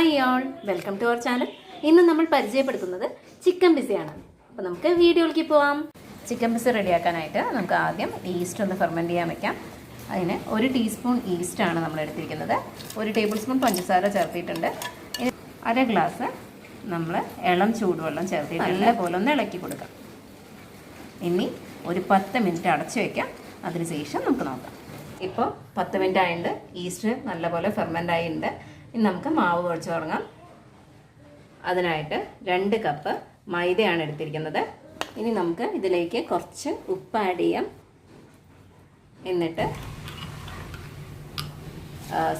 Hi all welcome to our channel ഇന്ന് നമ്മൾ പരിചയപ്പെടുത്തുന്നത് ചിക്കൻ പിസയാണ് അപ്പോൾ നമുക്ക് വീഡിയോയിലേക്ക് പോവാം. ചിക്കൻ പിസ റെഡിയാക്കാനായിട്ട് നമുക്ക് ആദ്യം ഈസ്റ്റ് ഒന്ന് ഫെർമെന്റ് ചെയ്യാൻ വെക്കാം. അതിന് ഒരു ടീസ്പൂൺ ഈസ്റ്റാണ് നമ്മൾ എടുത്തിരിക്കുന്നത്. ഒരു ടേബിൾ സ്പൂൺ പഞ്ചസാര ചേർത്തിയിട്ടുണ്ട് അര ഗ്ലാസ് നമ്മൾ ഇളം ചൂടുവെള്ളം ചേർത്തിട്ട് നല്ലപോലെ ഒന്ന് ഇളക്കി കൊടുക്കാം. ഇനി ഒരു പത്ത് മിനിറ്റ് അടച്ചു വയ്ക്കാം അതിനുശേഷം നമുക്ക് നോക്കാം. ഇപ്പോൾ പത്ത് മിനിറ്റ് ആയിട്ടുണ്ട്. ഈസ്റ്റ് നല്ലപോലെ ഫെർമെന്റ് ആയിട്ടുണ്ട്. ഇനി നമുക്ക് മാവ് കുഴച്ച് തുടങ്ങാം. അതിനായിട്ട് രണ്ട് കപ്പ് മൈദയാണ് എടുത്തിരിക്കുന്നത്. ഇനി നമുക്ക് ഇതിലേക്ക് കുറച്ച് ഉപ്പ് ആഡ് ചെയ്യാം. എന്നിട്ട്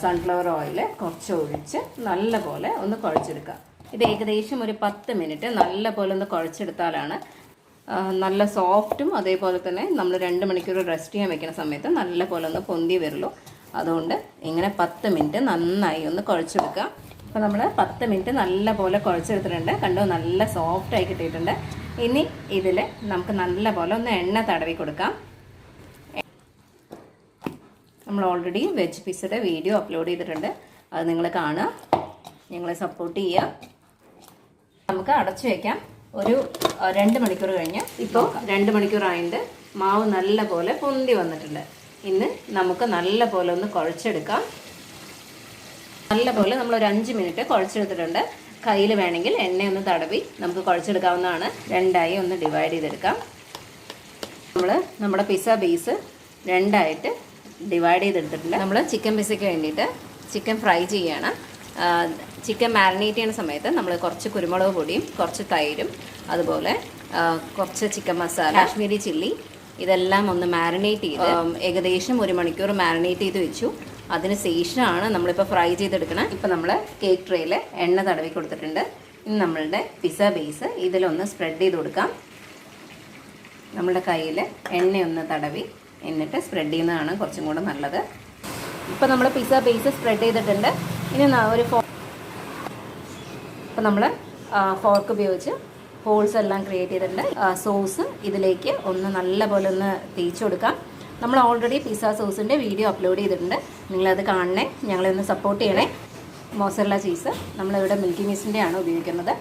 സൺഫ്ലവർ ഓയിൽ കുറച്ച് ഒഴിച്ച് നല്ലപോലെ ഒന്ന് കുഴച്ചെടുക്കുക. ഇത് ഏകദേശം ഒരു പത്ത് മിനിറ്റ് നല്ലപോലെ ഒന്ന് കുഴച്ചെടുത്താലാണ് നല്ല സോഫ്റ്റും അതേപോലെ തന്നെ നമ്മൾ രണ്ട് മണിക്കൂർ റെസ്റ്റ് ചെയ്യാൻ വെക്കുന്ന സമയത്ത് നല്ലപോലെ ഒന്ന് പൊന്തി വരുള്ളൂ. അതുകൊണ്ട് ഇങ്ങനെ പത്ത് മിനിറ്റ് നന്നായി ഒന്ന് കുഴച്ചെടുക്കുക. അപ്പോൾ നമ്മൾ പത്ത് മിനിറ്റ് നല്ല പോലെ കുഴച്ചെടുത്തിട്ടുണ്ട്. കണ്ടോ? നല്ല സോഫ്റ്റായി കിട്ടിയിട്ടുണ്ട്. ഇനി ഇതിൽ നമുക്ക് നല്ല പോലെ ഒന്ന് എണ്ണ തടവി കൊടുക്കാം. നമ്മൾ ഓൾറെഡി വെജ് പിസയുടെ വീഡിയോ അപ്ലോഡ് ചെയ്തിട്ടുണ്ട്. അത് നിങ്ങൾ കാണുക. ഞങ്ങളെ സപ്പോർട്ട് ചെയ്യുക. നമുക്ക് അടച്ചു വയ്ക്കാം ഒരു രണ്ട് മണിക്കൂർ കഴിഞ്ഞ്. ഇപ്പോൾ രണ്ട് മണിക്കൂർ ആയിട്ട് മാവ് നല്ല പോലെ പൊന്തി വന്നിട്ടുണ്ട്. ഇന്ന് നമുക്ക് നല്ല പോലെ ഒന്ന് കുഴച്ചെടുക്കാം. നല്ല പോലെ നമ്മൾ ഒരു അഞ്ച് മിനിറ്റ് കുഴച്ചെടുത്തിട്ടുണ്ട്. കയ്യിൽ വേണമെങ്കിൽ എണ്ണ ഒന്ന് തടവി നമുക്ക് കുഴച്ചെടുക്കാവുന്നതാണ്. രണ്ടായി ഒന്ന് ഡിവൈഡ് ചെയ്തെടുക്കാം. നമ്മൾ നമ്മുടെ പിസ്സ ബേസ് രണ്ടായിട്ട് ഡിവൈഡ് ചെയ്തെടുത്തിട്ടുണ്ട്. നമ്മൾ ചിക്കൻ പിസ്സയ്ക്ക് വേണ്ടിയിട്ട് ചിക്കൻ ഫ്രൈ ചെയ്യണം. ചിക്കൻ മാരിനേറ്റ് ചെയ്യുന്ന സമയത്ത് നമ്മൾ കുറച്ച് കുരുമുളക് പൊടിയും കുറച്ച് തൈരും അതുപോലെ കുറച്ച് ചിക്കൻ മസാല കാശ്മീരി ചില്ലി ഇതെല്ലാം ഒന്ന് മാരിനേറ്റ് ചെയ്ത് ഏകദേശം ഒരു മണിക്കൂർ മാരിനേറ്റ് ചെയ്ത് വെച്ചു. അതിന് ശേഷമാണ് നമ്മളിപ്പോൾ ഫ്രൈ ചെയ്തെടുക്കണം. ഇപ്പോൾ നമ്മൾ കേക്ക് ട്രേയിൽ എണ്ണ തടവി കൊടുത്തിട്ടുണ്ട്. ഇനി നമ്മളുടെ പിസ ബേസ് ഇതിലൊന്ന് സ്പ്രെഡ് ചെയ്ത് കൊടുക്കാം. നമ്മളുടെ കയ്യിൽ എണ്ണയൊന്ന് തടവി എന്നിട്ട് സ്പ്രെഡ് ചെയ്യുന്നതാണ് കുറച്ചും കൂടെ നല്ലത്. ഇപ്പോൾ നമ്മൾ പിസ ബേസ് സ്പ്രെഡ് ചെയ്തിട്ടുണ്ട്. ഇനി ഒരു ഫോ ഇപ്പോൾ നമ്മൾ ഫോർക്ക് ഉപയോഗിച്ച് ഹോൾസ് എല്ലാം ക്രിയേറ്റ് ചെയ്തിട്ടുണ്ട്. സോസ് ഇതിലേക്ക് ഒന്ന് നല്ല പോലെ ഒന്ന് തേച്ച് കൊടുക്കാം. നമ്മൾ ഓൾറെഡി പിസ്സ സോസിന്റെ വീഡിയോ അപ്ലോഡ് ചെയ്തിട്ടുണ്ട്. നിങ്ങളത് കാണണേ. ഞങ്ങളെ ഒന്ന് സപ്പോർട്ട് ചെയ്യണേ. മോസറല്ല ചീസ് നമ്മളിവിടെ മിൽക്കി മിസിന്റെ ആണ് ഉപയോഗിക്കുന്നത്.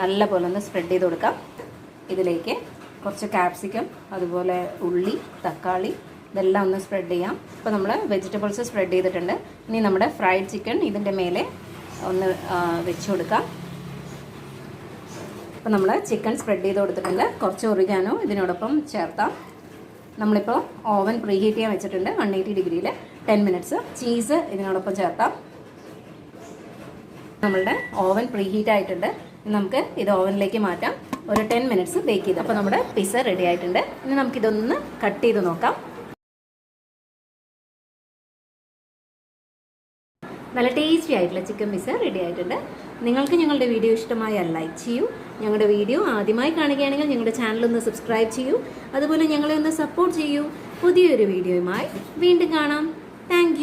നല്ല പോലെ ഒന്ന് സ്പ്രെഡ് ചെയ്ത് കൊടുക്കാം. ഇതിലേക്ക് കുറച്ച് കാപ്സിക്കം അതുപോലെ ഉള്ളി തക്കാളി ഇതെല്ലാം ഒന്ന് സ്പ്രെഡ് ചെയ്യാം. ഇപ്പോൾ നമ്മൾ വെജിറ്റബിൾസ് സ്പ്രെഡ് ചെയ്തിട്ടുണ്ട്. ഇനി നമ്മുടെ ഫ്രൈഡ് ചിക്കൻ ഇതിന്റെ മേലെ ഒന്ന് വെച്ച് കൊടുക്കാം. ഇപ്പോൾ നമ്മൾ ചിക്കൻ സ്പ്രെഡ് ചെയ്ത് കൊടുത്തിട്ടുണ്ട്. കുറച്ച് ഒറിഗാനോ ഇതിനോടൊപ്പം ചേർത്താം. നമ്മളിപ്പോൾ ഓവൻ പ്രീ ഹീറ്റ് ചെയ്യാൻ വെച്ചിട്ടുണ്ട്. വൺ എയ്റ്റി ഡിഗ്രിയിൽ ടെൻ മിനിറ്റ്സ് ചീസ് ഇതിനോടൊപ്പം ചേർത്താം. നമ്മളുടെ ഓവൻ പ്രീ ഹീറ്റ് ആയിട്ടുണ്ട് നമുക്ക് ഇത് ഓവനിലേക്ക് മാറ്റാം. ഒരു ടെൻ മിനിറ്റ്സ് ബേക്ക് ചെയ്ത്. അപ്പോൾ നമ്മുടെ പിസ്സ റെഡി ആയിട്ടുണ്ട്. ഇനി നമുക്കിതൊന്ന് കട്ട് ചെയ്ത് നോക്കാം. നല്ല ടേസ്റ്റി ആയിട്ടുള്ള ചിക്കൻ പിസ്സ റെഡി ആയിട്ടുണ്ട്. നിങ്ങൾക്ക് ഞങ്ങളുടെ വീഡിയോ ഇഷ്ടമായാൽ ലൈക്ക് ചെയ്യൂ. ഞങ്ങളുടെ വീഡിയോ ആദ്യമായി കാണുകയാണെങ്കിൽ ഞങ്ങളുടെ ചാനൽ ഒന്ന് സബ്സ്ക്രൈബ് ചെയ്യൂ. അതുപോലെ ഞങ്ങളെ ഒന്ന് സപ്പോർട്ട് ചെയ്യൂ. പുതിയൊരു വീഡിയോയുമായി വീണ്ടും കാണാം. താങ്ക്